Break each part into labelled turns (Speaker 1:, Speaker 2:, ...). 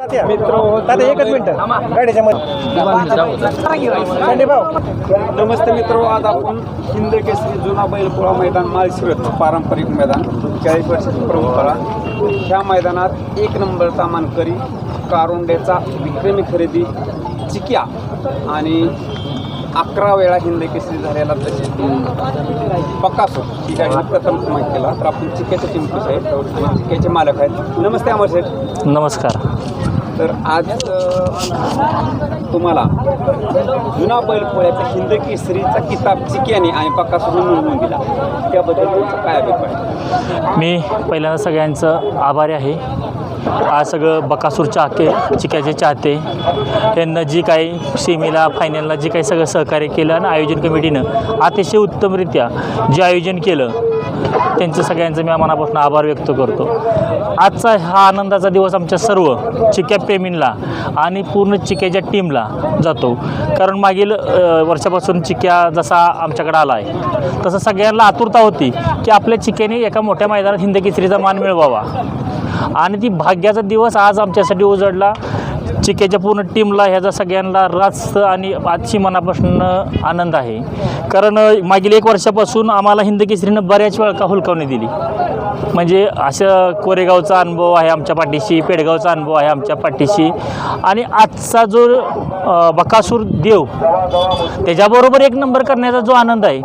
Speaker 1: मित्र दादा एकच मिनिट. गाडीच्या मध्ये. भाऊ.
Speaker 2: नमस्ते मित्र आज आपण हिंद केसरी जुना बैलपोळा मैदान माळशिरत पारंपरिक मैदान. चाळीस वर्षाची परंपरा ह्या मैदानात एक नंबरचा मानकरी कारोंड्याचा विक्रमी खरेदी चिक्या आणि अकरा वेळा हिंद केसरी झालेला तसेच बकासो ही गाडीने प्रथम क्रमांक केला. तर आपण चिक्याचे चिंपूस आहेत चिक्याचे मालक आहेत. नमस्ते अमर शेठ.
Speaker 3: नमस्कार.
Speaker 2: तर आज तुम्हाला जुना बैलपोळ्याचा हिंद केसरीचा किताब चिक्याने आणि पक्कासुरून मिळवून दिला. त्याबद्दल तुमचं काय अभिप्राय?
Speaker 3: मी पहिल्यांदा सगळ्यांचं आभारी आहे. आज सगळं बकासूर चाके चिक्याचे चाहते. यांना जी काही सेमीला फायनलला जी काही सगळं सहकार्य केलं आणि आयोजन कमिटीनं अतिशय उत्तमरित्या जे आयोजन केलं त्यांचं सगळ्यांचं मी मनापासून आभार व्यक्त करतो. आजचा हा आनंदाचा दिवस आमच्या सर्व चिक्या प्रेमींना आणि पूर्ण चिक्याच्या टीमला जातो. कारण मागील वर्षापासून चिक्या जसा आमच्याकडे आला आहे तसं सगळ्यांना आतुरता होती की आपल्या चिक्याने एका मोठ्या मैदानात हिंद केसरीचा मान मिळवावा. आणि ती भाग्याचा दिवस आज आमच्यासाठी उजडला. चिक्याच्या पूर्ण टीमला ह्याचा सगळ्यांना रास्त आणि आजची मनापासून आनंद आहे. कारण मागील एक वर्षापासून आम्हाला हिंद केसरीनं बऱ्याच वेळा का हुलकावणी दिली. म्हणजे असं कोरेगावचा अनुभव आहे आमच्या पाठीशी पेडगावचा अनुभव आहे आमच्या पाठीशी. आणि आजचा जो बकासूर देव त्याच्याबरोबर एक नंबर करण्याचा जो आनंद आहे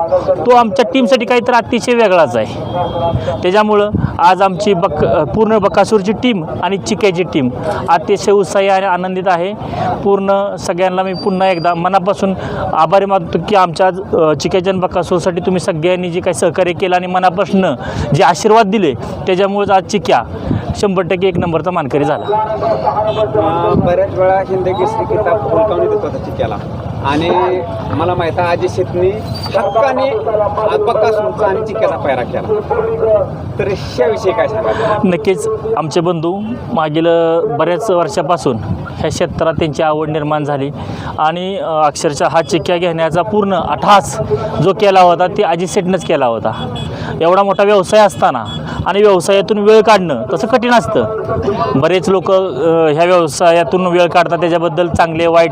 Speaker 3: तो आमच्या टीमसाठी काहीतरी अतिशय वेगळाच आहे. त्याच्यामुळं आज आमची बक पूर्ण बकासूरची टीम आणि चिक्याची टीम अतिशय उत्साही आणि आनंदित आहे. पूर्ण सगळ्यांना मी पुन्हा एकदा मनापासून आभारी मानतो की आमच्या आज, अ, चिक्याच्या बकासूरसाठी तुम्ही सगळ्यांनी जे काही सहकार्य केलं आणि मनापासून जे आशीर्वाद दिले त्याच्यामुळेच आज चिक्या शंभर टक्के एक नंबरचा मानकरी झाला.
Speaker 2: बऱ्याच वेळा हिंद केसरी किताब होता चिक्याला. आणि मला माहीत आहे अजय शेटनी हक्काने बक्कासूरचा आणि चिक्याचा पायरा केला. तर ह्याविषयी काय सांगा
Speaker 3: नक्कीच आमचे बंधू मागील बऱ्याच वर्षापासून ह्या क्षेत्रात त्यांची आवड निर्माण झाली. आणि अक्षरशः हा चिक्क्या घेण्याचा पूर्ण अठास जो केला होता ते अजित सेटनंच केला होता. एवढा मोठा व्यवसाय असताना आणि व्यवसायातून वेळ काढणं तसं कठीण असतं. बरेच लोक ह्या व्यवसायातून वेळ काढतात त्याच्याबद्दल चांगले वाईट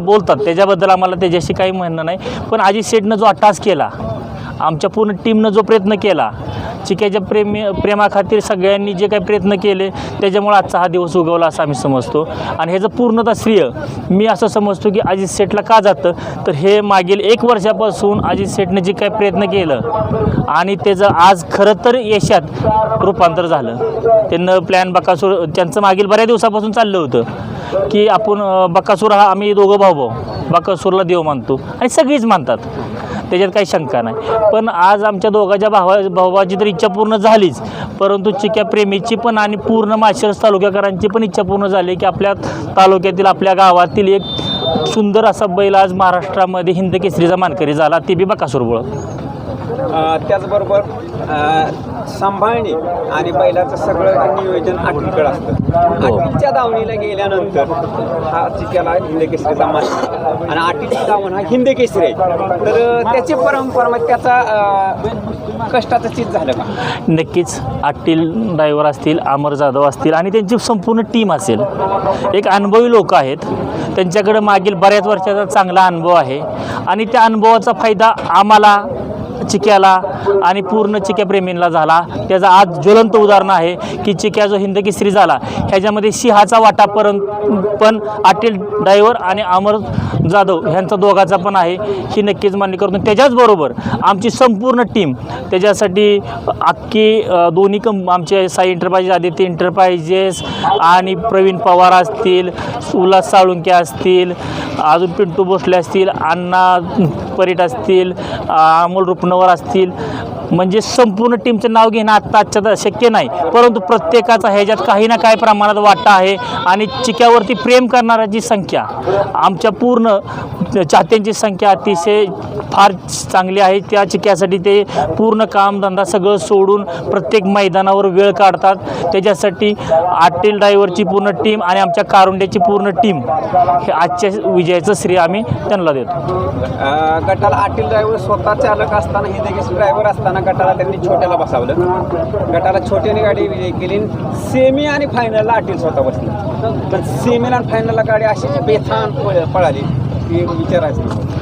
Speaker 3: बोलतात. त्याच्याबद्दल आम्हाला त्याच्याशी काही म्हणणं नाही. पण आजी सेटनं जो अट्टास केला आमच्या पूर्ण टीमनं जो प्रयत्न केला चिक्याच्या प्रेमी प्रेमाखातीर सगळ्यांनी जे काही प्रयत्न केले त्याच्यामुळे आजचा हा दिवस उगवला असं आम्ही समजतो. आणि ह्याचं पूर्णतः श्रेय मी असं समजतो की अजित सेठला का जातं? तर हे मागील एक वर्षापासून अजित सेठने जे काही प्रयत्न केलं आणि त्याचं आज खरं तर यशात रूपांतर झालं. त्यांनं प्लॅन बकासूर त्यांचं मागील बऱ्याच दिवसापासून चाललं होतं की आपण बकासूर हा आम्ही दोघं भाऊ भाऊ बकासूरला देव मानतो. आणि सगळीच मानतात. त्याच्यात काही शंका नाही. पण आज आमच्या दोघांच्या भावा भावाची तर इच्छा पूर्ण झालीच. परंतु चिक्या प्रेमीची पण आणि पूर्ण माशिरस तालुक्याकरांची पण इच्छा पूर्ण झाली की आपल्या तालुक्यातील आपल्या गावातील एक सुंदर असा बैल आज महाराष्ट्रामध्ये हिंद केसरीचा मानकरी झाला. ते बी बकासूर
Speaker 2: अ, त्याचबरोबर सांभाळणी आणि बैलाचं सगळं नियोजन आठवीकडे असतं. आठवीच्या दावणीला गेल्यानंतर हा चिक्याला हिंद केसरीचा मान. आणि आठवीची दावण हा हिंद केसरी आहे. तर त्याची परंपरा म्हणजे त्याचा कष्टाचं चीज झालं का?
Speaker 3: नक्कीच. आटील ड्रायव्हर असतील अमर जाधव असतील आणि त्यांची संपूर्ण टीम असेल. एक अनुभवी लोक आहेत. त्यांच्याकडे मागील बऱ्याच वर्षाचा चांगला अनुभव आहे. आणि त्या अनुभवाचा फायदा आम्हाला चिक्याला आणि पूर्ण चिक्याप्रेमींना झाला. त्याचं आज ज्वलंत उदाहरण आहे की चिक्या जो हिंद केसरी झाला ह्याच्यामध्ये सिंहाचा वाटा परं पण अटील ड्रायव्हर आणि अमर जाधव ह्यांचा दोघाचा पण आहे. ही नक्कीच मान्य करतो. त्याच्याचबरोबर आमची संपूर्ण टीम त्याच्यासाठी अख्खी दोन्ही कंप आमचे साई एंटरप्राइजेस आदित्य एंटरप्राइजेस आणि प्रवीण पवार असतील उल्हास साळुंके असतील अजून पिंटू भोसले असतील अण्णा परीट असतील अमोल रुपनवर असतील म्हणजे संपूर्ण टीमचं नाव घेणं आत्ता आजच्या शक्य नाही. परंतु प्रत्येकाचा ह्याच्यात काही ना काही प्रमाणात वाटा आहे आणि चिक्यावरती प्रेम करणाऱ्याची संख्या आमच्या पूर्ण चाहत्यांची संख्या अतिशय फार चांगली आहे. त्या चिक्यासाठी ते पूर्ण कामधंदा सगळं सोडून प्रत्येक मैदानावर वेळ काढतात. त्याच्यासाठी आटील ड्रायव्हरची पूर्ण टीम आणि आमच्या कारुंड्याची पूर्ण टीम हे आजच्या विजयाचं श्रेय आम्ही त्यांना देतो.
Speaker 2: गटाला आटील ड्रायव्हर स्वतः चालक असताना हे देखील ड्रायव्हर असताना असताना गटाला त्यांनी छोट्याला बसावलं. गटाला छोट्याने गाडी विजय केली सेमी आणि फायनलला अटील स्वतः बसली. तर सेमीला आणि फायनलला गाडी अशी बेथान पळ- पळाली की विचारायचं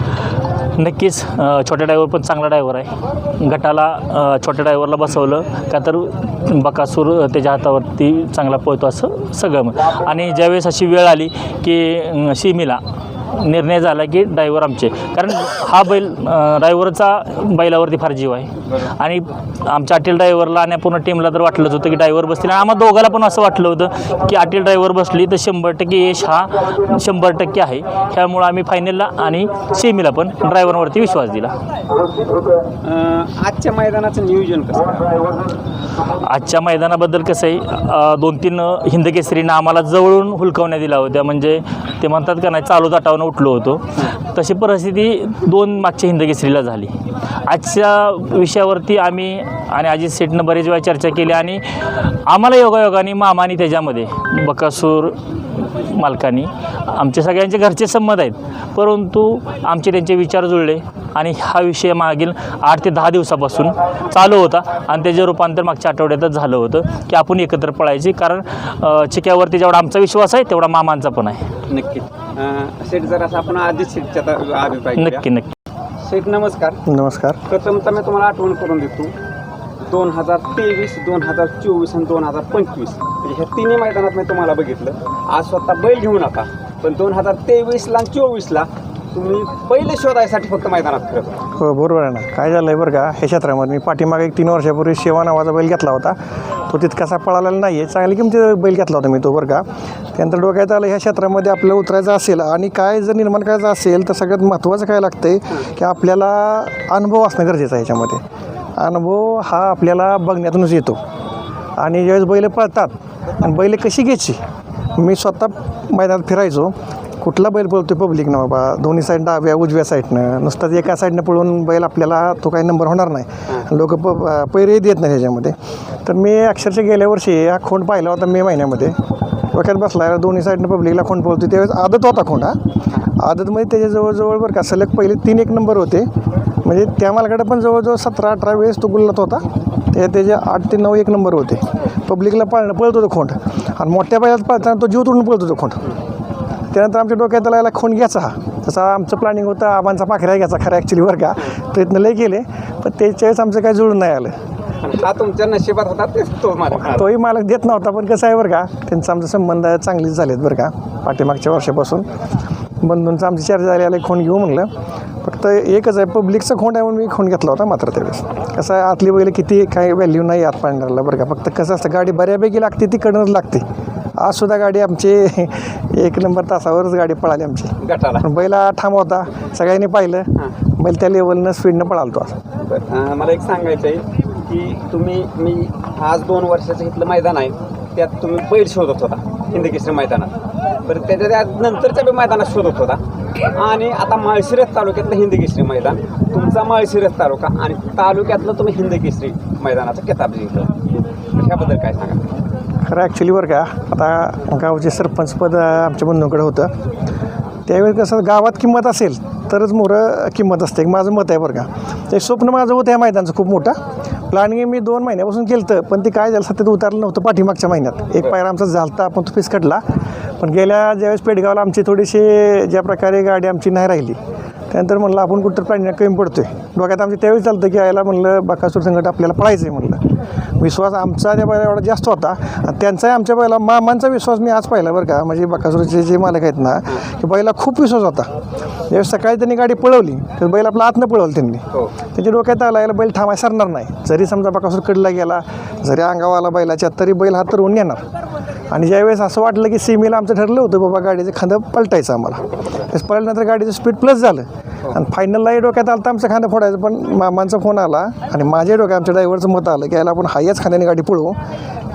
Speaker 3: नक्कीच छोट्या ड्रायव्हर पण चांगला ड्रायव्हर आहे. गटाला छोट्या ड्रायव्हरला बसवलं का तर बकासूर त्याच्या हातावरती चांगला पळतो असं सगळं मग आणि ज्यावेळेस अशी वेळ आली की अ, सीमेला निर्णय झाला की ड्रायव्हर आमचे. कारण हा बैल ड्रायव्हरचा बैलावरती फार जीव आहे. आणि आमच्या अटील ड्रायव्हरला आणि पूर्ण टीमला तर वाटलंच होतं की ड्रायव्हर बसतील. आणि आम्हाला दोघाला पण असं वाटलं होतं की अटील ड्रायव्हर बसली तर शंभर टक्के यश हा शंभर टक्के आहे. त्यामुळं आम्ही फायनलला आणि सेमीला पण ड्रायव्हरवरती विश्वास दिला.
Speaker 2: आजच्या मैदानाचं नियोजन कसं?
Speaker 3: आजच्या मैदानाबद्दल कसं आहे दोन तीन हिंद केसरीनं आम्हाला जवळून हुलकवण्या दिल्या होत्या. म्हणजे ते म्हणतात का नाही चालू ताटावनं उठलो होतो. तशी परिस्थिती दोन मागच्या हिंदकेसरीला झाली. आजच्या विषयावरती आम्ही आणि अजित सेठनं बरेच वेळा चर्चा केली आणि आम्हाला योगायोगाने मामानी त्याच्यामध्ये बकासूर मालकानी आमच्या सगळ्यांचे घरचे संमत आहेत. परंतु आमचे त्यांचे विचार जुळले आणि हा विषय मागील आठ ते दहा दिवसापासून चालू होता आणि त्याचे रूपांतर मागच्या आठवड्यातच झालं होतं की आपण एकत्र पळायचे कारण चिक्यावरती जेवढा आमचा विश्वास आहे तेवढा मामांचा पण आहे.
Speaker 2: नक्की अं, शेठ जर असं आपण आधी शेठच्या अभिप्राय.
Speaker 3: नक्की नक्की.
Speaker 2: शेठ नमस्कार.
Speaker 1: नमस्कार.
Speaker 2: प्रथमतः मी तुम्हाला आठवण करून देतो दोन हजार तेवीस दोन हजार चोवीस आणि दोन हजार पंचवीस. म्हणजे ह्या तिन्ही मैदानात मी तुम्हाला बघितलं. आज स्वतः बैल घेऊ नका पण दोन हजार तेवीसला आणि चोवीसला तुम्ही पहिले शोधायसाठी फक्त मैदानात फिरत.
Speaker 1: हो बरोबर आहे ना. काय झालं आहे बरं का ह्या क्षेत्रामध्ये मी पाठीमागे एक तीन वर्षापूर्वी शेवा नावाचा बैल घेतला होता. तो तितकासा पळालेला नाही आहे चांगली किमती बैल घेतला होता मी तो बरं का. त्यानंतर डोक्यात आलं ह्या क्षेत्रामध्ये आपल्याला उतरायचं असेल आणि काय जर निर्माण करायचं असेल तर सगळ्यात महत्त्वाचं काय लागतं आहे की आपल्याला अनुभव असणं गरजेचं आहे ह्याच्यामध्ये. अनुभव हा आपल्याला बघण्यातूनच येतो. आणि ज्यावेळेस बैल पळतात आणि बैल कशी घ्यायची मी स्वतः मैदानात फिरायचो. कुठला बैल पळतो पब्लिक ना बाबा? दोन्ही साईड डाव्या उजव्या साईडनं नुसताच एका साईडनं पळून बैल आपल्याला तो काही नंबर होणार नाही. लोक प पैरे देत नाही त्याच्यामध्ये तर मी अक्षरशः गेल्या वर्षी हा खोंड पाहिला होता मे महिन्यामध्ये. डोक्यात बसला दोन्ही साईडनं पब्लिकला खोंड पळतो त्यावेळेस आदत होता खोंड हा. आदतमध्ये त्याच्या जवळजवळ बरं का सलग पहिले तीन एक नंबर होते. म्हणजे त्या मालकडे पण जवळजवळ सतरा अठरा वेळेस तो गुल्लत होता. ते त्याचे आठ ते नऊ एक नंबर होते. पब्लिकला पळणं पळत होतं खोंड. आणि मोठ्या बैलात पळताना तो जीव तोडून पळत होता खोंड. त्यानंतर आमच्या डोक्यात याला खून घ्यायचा हा. तसं आमचं प्लॅनिंग होतं आबांचा पाखऱ्या घ्यायचा खरं ॲक्च्युली बरं का. प्रयत्न लय केले पण त्याच्या वेळेस आमचं काही जुळून नाही आलं.
Speaker 2: हा तुमच्या नशिबात होता तेच तो मला
Speaker 1: तोही मालक देत नव्हता पण कसं आहे बरं का त्यांचा आमचा संबंध चांगलीच झालेत बरं का पाठीमागच्या वर्षापासून. बंधूंचं आमची चर्चा झाली आले खोंड घेऊ म्हणलं. फक्त एकच आहे पब्लिकचा खोंड आहे म्हणून मी खोंड घेतला होता मात्र त्यावेळेस. कसं आहे आतली बैल किती काही व्हॅल्यू नाही आत पांढऱ्याला बरं का. फक्त कसं असतं गाडी बऱ्यापैकी लागते तिकडूनच लागते. आज सुद्धा गाडी आमची एक नंबर तासावरच गाडी पळाली आमची.
Speaker 2: गटाला.
Speaker 1: पण बैला ठाम होता. सगळ्यांनी पाहिलं. बैल त्या लेवलनं स्पीडनं पळालतो आज.
Speaker 2: बरं, मला एक सांगायचं आहे की तुम्ही मी आज दोन वर्षाचं इथलं मैदान आहे. त्यात तुम्ही बैल शोधत होता हिंदकेसरी मैदानात. बरं त्याच्या त्या नंतरच्या बी मैदानात शोधत होता. आणि आता माळशिरस तालुक्यातलं हिंदकेसरी मैदान तुमचा माळशिरस तालुका आणि तालुक्यातलं तुम्ही हिंदकेसरी मैदानाचा किताब जिंकलं. ह्याबद्दल काय सांगा
Speaker 1: खरं ॲक्च्युली बरं का आता गावचे सरपंचपद आमच्या बंधूंकडे होतं त्यावेळी कसं गावात किंमत असेल तरच मोरं किंमत असते. माझं मत आहे बरं का. ते स्वप्न माझं होतं या मैदानचं खूप मोठं. प्लॅनिंग मी दोन महिन्यापासून केलं होतं पण ते काय झालं सत्यात उतारलं नव्हतं पाठीमागच्या महिन्यात. एक पायरा आमचा झालता आपण तो फिसकटला पण गेल्या ज्यावेळेस पेडगावला आमची थोडीशी ज्या प्रकारे गाडी आमची नाही राहिली त्यानंतर म्हणलं आपण कुठं प्लॅनिंग कमी पडतोय. डोक्यात आमच्या त्यावेळी चालतं की यायला म्हणलं बकासूर संकट आपल्याला पळायचं आहे म्हणलं. विश्वास आमचा त्या बैला एवढा जास्त होता. आणि त्यांचाही आमच्या बैला मामांचा विश्वास मी आज पाहिला बरं का. म्हणजे बकासूरचे जे मालक आहेत ना की बैला खूप विश्वास होता. ज्यावेळेस सकाळी त्यांनी गाडी पळवली तर बैल आपला आतनं पळवलं त्यांनी.
Speaker 2: हो.
Speaker 1: त्याच्या डोक्यात आला याला बैल थांबाय सरणार नाही. जरी समजा बकासूर कडला गेला जरी अंगावा आला बैलाच्या तरी बैल हा तरवून येणार. आणि ज्यावेळेस असं वाटलं की सीमेला आमचं ठरलं होतं बाबा गाडीचं खांदं पलटायचं आम्हाला. त्यास पळल्यानंतर गाडीचं स्पीड प्लस झालं. आणि फायनललाही डोक्यात आलं तर आमचं खांदं फोडायचं पण मामांचा फोन आला आणि माझ्या डोक्यात आमच्या ड्रायव्हरचं मत आलं की याला आपण हायच खांद्याने गाडी पळवू.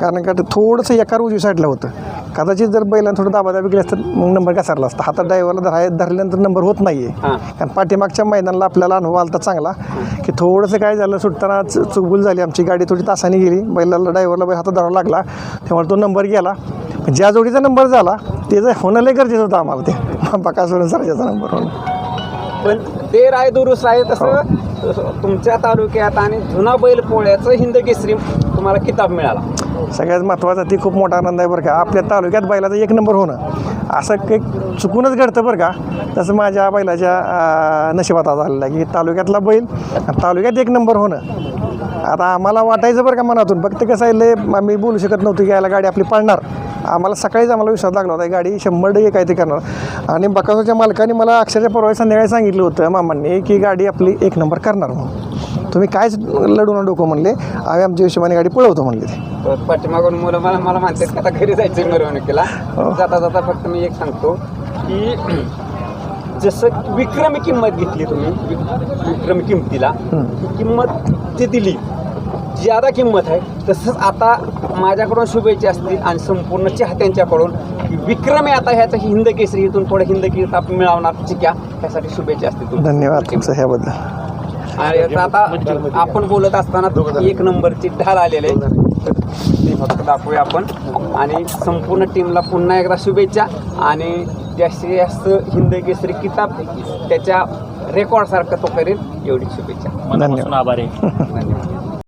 Speaker 1: कारण का ते थोडंसं एका उजवी साईडला होतं. कदाचित जर बैलांना थोडं दाबादाबी केली असतं मग नंबर घसरला असता. हातात ड्रायव्हरला धराय धरल्यानंतर नंबर होत नाही आहे
Speaker 2: हां.
Speaker 1: कारण पाठीमागच्या मैदानाला आपल्याला अनुभव आला चांगला की थोडंसं काय झालं सुटताना चुकबुल झाली. आमची गाडी थोडी तासाने गेली. बैलाला ड्रायव्हरला बैल हातात धरावा लागला. त्यामुळे तो नंबर गेला. ज्या जोडीचा नंबर झाला त्याचं होणं लय गरजेचं होतं आम्हाला ते. बकासूर सरच्याचा नंबर होणं.
Speaker 2: पण ते राय दुरुस्त आहे तसं तसं तुमच्या तालुक्यात आणि जुना बैल पोळ्याचं हिंद केसरी तुम्हाला किताब मिळाला.
Speaker 1: सगळ्यात महत्त्वाचा ती खूप मोठा आनंद आहे बरं का. आपल्या तालुक्यात बैलाचं एक नंबर होणं. असं काही चुकूनच घडतं बरं का. तसं माझ्या बैलाच्या नशिबात आज झालेलं आहे की तालुक्यातला बैल तालुक्यात एक नंबर होणं. आता आम्हाला वाटायचं बरं का मनातून. फक्त कसं आहे लय आम्ही बोलू शकत नव्हतो की यायला गाडी आपली पळणार. आम्हाला सकाळीच आम्हाला विश्वास लागला होता गाडी शंभर एक काय ते करणार. आणि बकासूच्या मालकाने मला अक्षरशः परवा संध्याकाळी सांगितलं होतं मामांनी की गाडी आपली एक नंबर करणार म्हणून. तुम्ही कायच लढू ना डोकं म्हणले. आम्ही आमच्या हिशोबाने गाडी पळवतो म्हणले ते.
Speaker 2: पाठीमागून मुलं मला मला म्हणतात की आता घरी जायचं मिरवणुकीला. जाता जाता फक्त मी एक सांगतो की जसं विक्रमी किंमत घेतली तुम्ही वि- विक्रमी किंमतीला ही किंमत जी दिली. ज्यादा किंमत आहे तसंच आता माझ्याकडून शुभेच्छा असतील आणि संपूर्ण चाहत्यांच्याकडून की विक्रमी आता ह्याचं हिंद केसरी इथून पुढे हिंद केसरी मिळवणार चिक्या त्यासाठी शुभेच्छा असतील.
Speaker 1: धन्यवाद तुमचं ह्याबद्दल.
Speaker 2: आणि याचा आता आपण बोलत असताना एक नंबरची ढाल आलेले ते फक्त दाखवूया आपण. आणि संपूर्ण टीमला पुन्हा एकदा शुभेच्छा. आणि जास्तीत जास्त हिंद केसरी किताब त्याच्या रेकॉर्डसारखं तो करेल एवढी शुभेच्छा.
Speaker 3: आभार आहे.
Speaker 2: धन्यवाद.